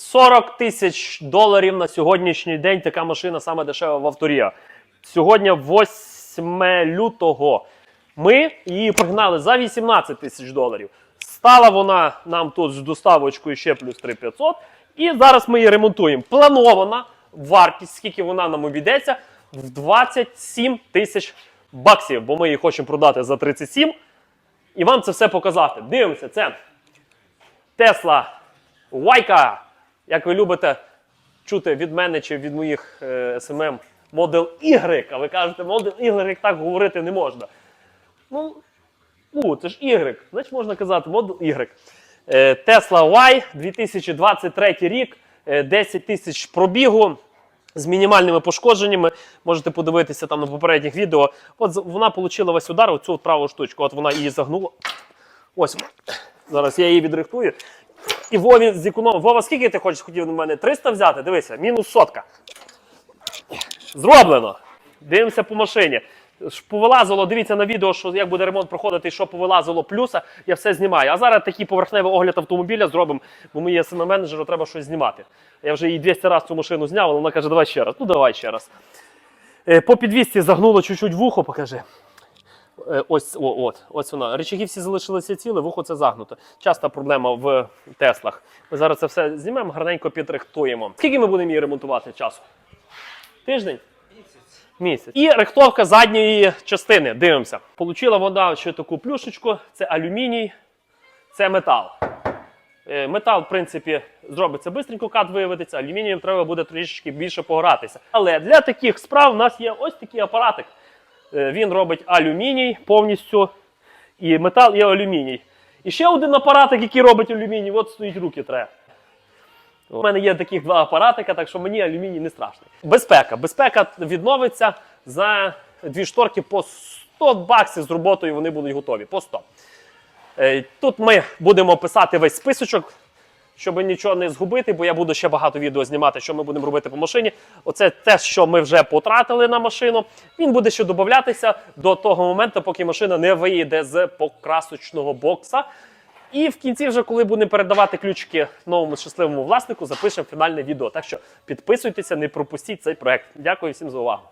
40 тисяч доларів на сьогоднішній день така машина саме дешева в авторія. Сьогодні 8 лютого. Ми її пригнали за 18 тисяч доларів. Стала вона нам тут з доставочкою ще плюс 3500. І зараз ми її ремонтуємо. Планована вартість, скільки вона нам обійдеться, в 27 тисяч баксів, бо ми її хочемо продати за 37 і вам це все показати. Дивимося, це Тесла Вайка, як ви любите чути від мене чи від моїх е, SMM Model Y. А ви кажете, Model Y так говорити не можна. Ну, у, це ж Y. Значить можна казати Model Y. Е, Tesla Y 2023 рік, е, 10 тисяч пробігу. З мінімальними пошкодженнями можете подивитися там на попередніх відео. От вона отримала весь удар, оцю от праву штучку. От вона її загнула. Ось зараз я її відрихтую. І Вові зекономив. Вова, скільки ти хочеш хотів на мене? 300 взяти? Дивися, мінус сотка. Зроблено. Дивимося по машині. Повилазило, дивіться на відео, що як буде ремонт проходити, і що повилазило плюса, я все знімаю. А зараз такий поверхневий огляд автомобіля зробимо, бо мені см менеджеру треба щось знімати. Я вже її 200 разів цю машину зняв, але вона каже, давай ще раз. Ну давай ще раз. Е, По підвісці загнуло чуть-чуть вухо, покажи. Е, Ось, о, от, ось вона. Речаги всі залишилися ціле, вухо це загнуто. Часта проблема в Теслах. Ми зараз це все знімемо, гарненько підрихтуємо. Скільки ми будемо її ремонтувати часу? Тиждень? Місяць. Місяць. І рихтовка задньої частини. Дивимося. Получила вода ще таку плюшечку. Це алюміній, це метал. Е, Метал, в принципі, зробиться бистренько, кат виявиться, алюмінієм треба буде трішечки більше погратися. Але для таких справ у нас є ось такий апаратик. Е, Він робить алюміній повністю, і метал, і алюміній. І ще один апаратик, який робить алюміній, от стоїть руки треба. У мене є таких два апаратика, так що мені алюміній не страшний. Безпека. Безпека відновиться за дві шторки по 100 баксів з роботою вони будуть готові. По 100. Е, Тут ми будемо писати весь списочок, щоб нічого не згубити, бо я буду ще багато відео знімати, що ми будемо робити по машині. Оце те, що ми вже потратили на машину. Він буде ще додатися до того моменту, поки машина не виїде з покрасочного бокса. І в кінці, вже коли будемо передавати ключики новому щасливому власнику, запишемо фінальне відео. Так що підписуйтеся, не пропустіть цей проект. Дякую всім за увагу.